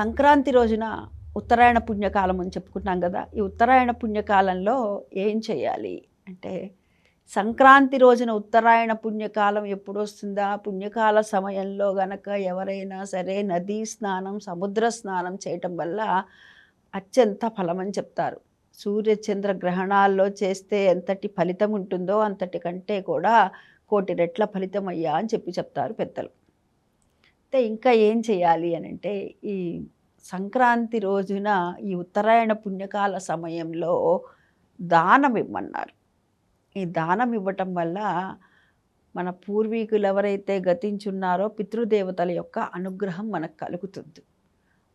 సంక్రాంతి రోజున ఉత్తరాయణ పుణ్యకాలం అని చెప్పుకున్నాం కదా ఈ ఉత్తరాయణ పుణ్యకాలంలో ఏం చేయాలి? అంటే సంక్రాంతి రోజున ఉత్తరాయణ పుణ్యకాలం ఎప్పుడు వస్తుందా? పుణ్యకాల సమయంలో గనక ఎవరైనా సరే నదీ స్నానం సముద్ర స్నానం చేయటం వల్ల అత్యంత ఫలమని చెప్తారు. సూర్య చంద్ర గ్రహణాల్లో చేస్తే ఎంతటి ఫలితం ఉంటుందో అంతటి కంటే కూడా కోటి రెట్ల ఫలితం అయ్యా అని చెప్పి చెప్తారు పెద్దలు. అయితే ఇంకా ఏం చేయాలి అని అంటే ఈ సంక్రాంతి రోజున ఈ ఉత్తరాయణ పుణ్యకాల సమయంలో దానం ఇవ్వమన్నారు. ఈ దానం ఇవ్వటం వల్ల మన పూర్వీకులు ఎవరైతే గతించున్నారో పితృదేవతల యొక్క అనుగ్రహం మనకు కలుగుతుంది.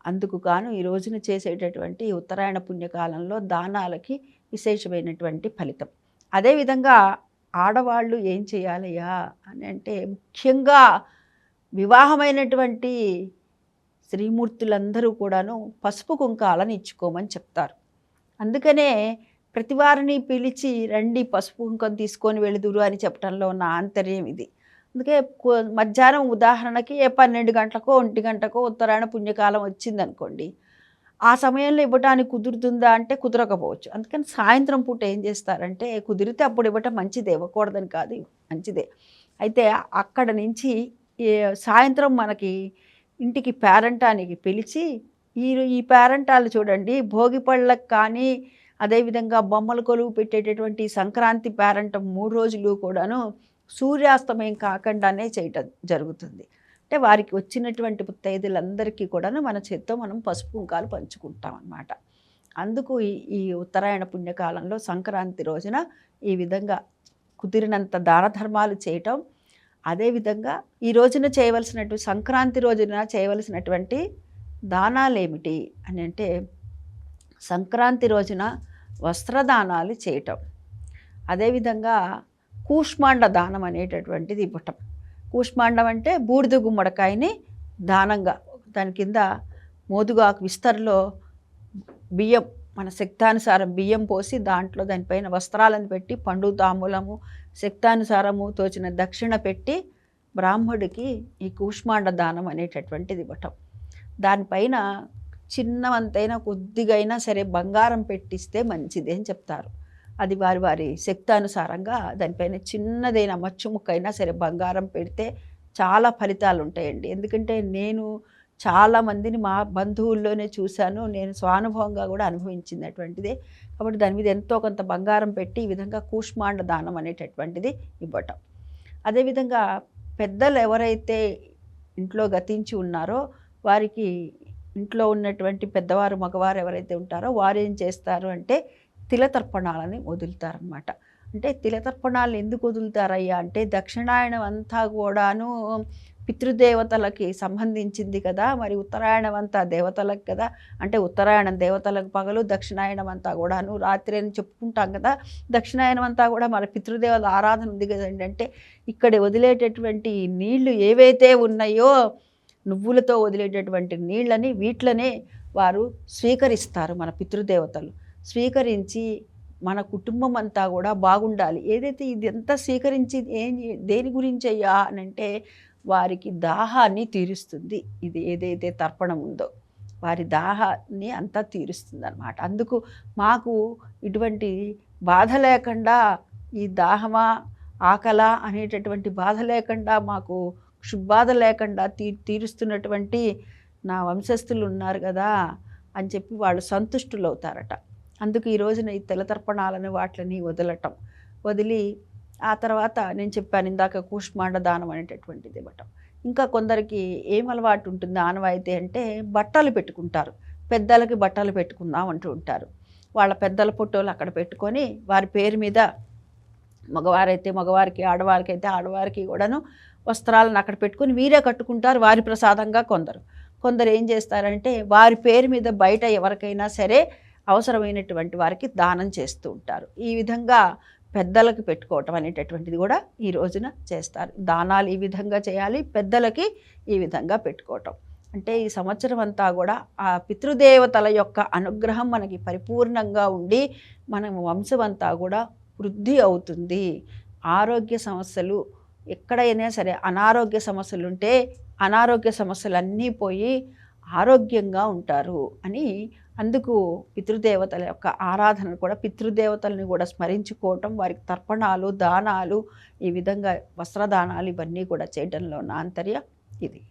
అందుకు గాను ఈ రోజున చేసేటటువంటి ఈ ఉత్తరాయణ పుణ్యకాలంలో దానాలకి విశేషమైనటువంటి ఫలితం. అదేవిధంగా ఆడవాళ్ళు ఏం చేయాలయ్యా అని అంటే ముఖ్యంగా వివాహమైనటువంటి శ్రీమూర్తులందరూ కూడాను పసుపు కుంకాలను ఇచ్చుకోమని చెప్తారు. అందుకనే ప్రతి వారిని పిలిచి రండి పసుపు కుంకం తీసుకొని వెళుదురు అని చెప్పడంలో ఉన్న ఆంతర్యం ఇది. అందుకే మధ్యాహ్నం ఉదాహరణకి ఏ పన్నెండు గంటలకో ఒంటి గంటకో ఉత్తరాయణ పుణ్యకాలం వచ్చిందనుకోండి. ఆ సమయంలో ఇవ్వడానికి కుదురుతుందా అంటే కుదరకపోవచ్చు. అందుకని సాయంత్రం పూట ఏం చేస్తారంటే కుదిరితే అప్పుడు ఇవ్వటం మంచిదే ఇవ్వకూడదని కాదు మంచిదే. అయితే అక్కడ నుంచి సాయంత్రం మనకి ఇంటికి పేరంటానికి పిలిచి ఈ ఈ పేరంటాలు చూడండి భోగి పళ్ళకు కానీ అదేవిధంగా బొమ్మల కొలువు పెట్టేటటువంటి సంక్రాంతి పేరంటం మూడు రోజులు కూడాను సూర్యాస్తమయం కాకుండానే చేయటం జరుగుతుంది. అంటే వారికి వచ్చినటువంటి ముత్తైదులందరికీ కూడాను మన చేత్తో మనం పసుపు కుంకాలు పంచుకుంటాం అన్నమాట అందుకు ఈ ఈ ఉత్తరాయణ పుణ్యకాలంలో సంక్రాంతి రోజున ఈ విధంగా కుదిరినంత దాన ధర్మాలు చేయటం అదేవిధంగా ఈ రోజున చేయవలసినటువంటి సంక్రాంతి రోజున చేయవలసినటువంటి దానాలు ఏమిటి అని అంటే సంక్రాంతి రోజున వస్త్రదానాలు చేయటం. అదేవిధంగా కూష్మాండ దానం అనేటటువంటిది ఇవ్వటం. కూష్మాండం అంటే బూడిద గుమ్మడికాయని దానంగా దాని కింద మోదుగాకు విస్తరలో బియ్యం మన శక్తానుసారం బియ్యం పోసి దాంట్లో దానిపైన వస్త్రాలను పెట్టి పండు తాంబూలము శక్తానుసారము తోచిన దక్షిణ పెట్టి బ్రాహ్మడికి ఈ కూష్మాండ దానం అనేటటువంటిది ఇవ్వటం దానిపైన చిన్నవంతైనా కొద్దిగైనా సరే బంగారం పెట్టిస్తే మంచిది అని చెప్తారు. అది వారి వారి శక్తానుసారంగా దానిపైన చిన్నదైన మచ్చు ముక్క సరే బంగారం పెడితే చాలా ఫలితాలు ఉంటాయండి ఎందుకంటే నేను చాలా మందిని మా బంధువుల్లోనే చూశాను. నేను స్వానుభవంగా కూడా అనుభవించినటువంటిదే కాబట్టి దాని మీద ఎంతో కొంత బంగారం పెట్టి ఈ విధంగా కూష్మాండ దానం అనేటటువంటిది ఇవ్వటం. అదేవిధంగా పెద్దలు ఎవరైతే ఇంట్లో గతించి ఉన్నారో వారికి ఇంట్లో ఉన్నటువంటి పెద్దవారు మగవారు ఎవరైతే ఉంటారో వారు ఏం చేస్తారు అంటే తిలతర్పణాలని వదులుతారనమాట అంటే తిలతర్పణాలు ఎందుకు వదులుతారయ్యా అంటే దక్షిణాయనం అంతా కూడాను పితృదేవతలకి సంబంధించింది కదా మరి ఉత్తరాయణం అంతా దేవతలకు కదా. అంటే ఉత్తరాయణం దేవతలకు పగలు దక్షిణాయనం అంతా కూడాను రాత్రి అని చెప్పుకుంటాం కదా. దక్షిణాయనం అంతా కూడా మన పితృదేవత ఆరాధన ఉంది కదండి అంటే ఇక్కడ వదిలేటటువంటి నీళ్ళు ఏవైతే ఉన్నాయో నువ్వులతో వదిలేటటువంటి నీళ్ళని వీట్లనే వారు స్వీకరిస్తారు మన పితృదేవతలు. స్వీకరించి మన కుటుంబం అంతా కూడా బాగుండాలి. ఏదైతే ఇది ఎంత స్వీకరించి ఏం దేని గురించి అయ్యా అని అంటే వారికి దాహాన్ని తీరుస్తుంది. ఇది ఏదైతే తర్పణం ఉందో వారి దాహాన్ని అంతా తీరుస్తుంది అనమాట అందుకు మాకు ఇటువంటి బాధ లేకుండా ఈ దాహమా ఆకల అనేటటువంటి బాధ లేకుండా మాకు క్షుబ్బాధ లేకుండా తీ తీరుస్తున్నటువంటి నా వంశస్థులు ఉన్నారు కదా అని చెప్పి వాళ్ళు సంతుష్టులు అవుతారట అందుకు ఈ రోజున ఈ తెలతర్పణాలను వాటిని వదలటం. వదిలి ఆ తర్వాత నేను చెప్పాను ఇందాక కూష్మాండ దానం అనేటటువంటిది ఇవ్వటం ఇంకా కొందరికి ఏం అలవాటు ఉంటుంది ఆనవాయితీ అంటే బట్టలు పెట్టుకుంటారు. పెద్దలకి బట్టలు పెట్టుకుందాం అంటూ ఉంటారు. వాళ్ళ పెద్దల ఫోటోలు అక్కడ పెట్టుకొని వారి పేరు మీద మగవారైతే మగవారికి ఆడవారికి అయితే ఆడవారికి కూడాను వస్త్రాలను అక్కడ పెట్టుకొని వీరే కట్టుకుంటారు. వారి ప్రసాదంగా కొందరు. కొందరు ఏం చేస్తారంటే వారి పేరు మీద బయట ఎవరికైనా సరే అవసరమైనటువంటి వారికి దానం చేస్తూ ఉంటారు. ఈ విధంగా పెద్దలకు పెట్టుకోవటం అనేటటువంటిది కూడా ఈ రోజున చేస్తారు. దానాలు ఈ విధంగా చేయాలి పెద్దలకి ఈ విధంగా పెట్టుకోవటం. అంటే ఈ సంవత్సరం అంతా కూడా ఆ పితృదేవతల యొక్క అనుగ్రహం మనకి పరిపూర్ణంగా ఉండి మన వంశం అంతా కూడా వృద్ధి అవుతుంది. ఆరోగ్య సమస్యలు ఎక్కడైనా సరే అనారోగ్య సమస్యలు ఉంటే అనారోగ్య సమస్యలు అన్నీ పోయి ఆరోగ్యంగా ఉంటారు అని అందుకు పితృదేవతల యొక్క ఆరాధన కూడా పితృదేవతలను కూడా స్మరించుకోవటం వారికి తర్పణాలు దానాలు ఈ విధంగా వస్త్రదానాలు ఇవన్నీ కూడా చేయడంలో నా ఆంతర్యం ఇది.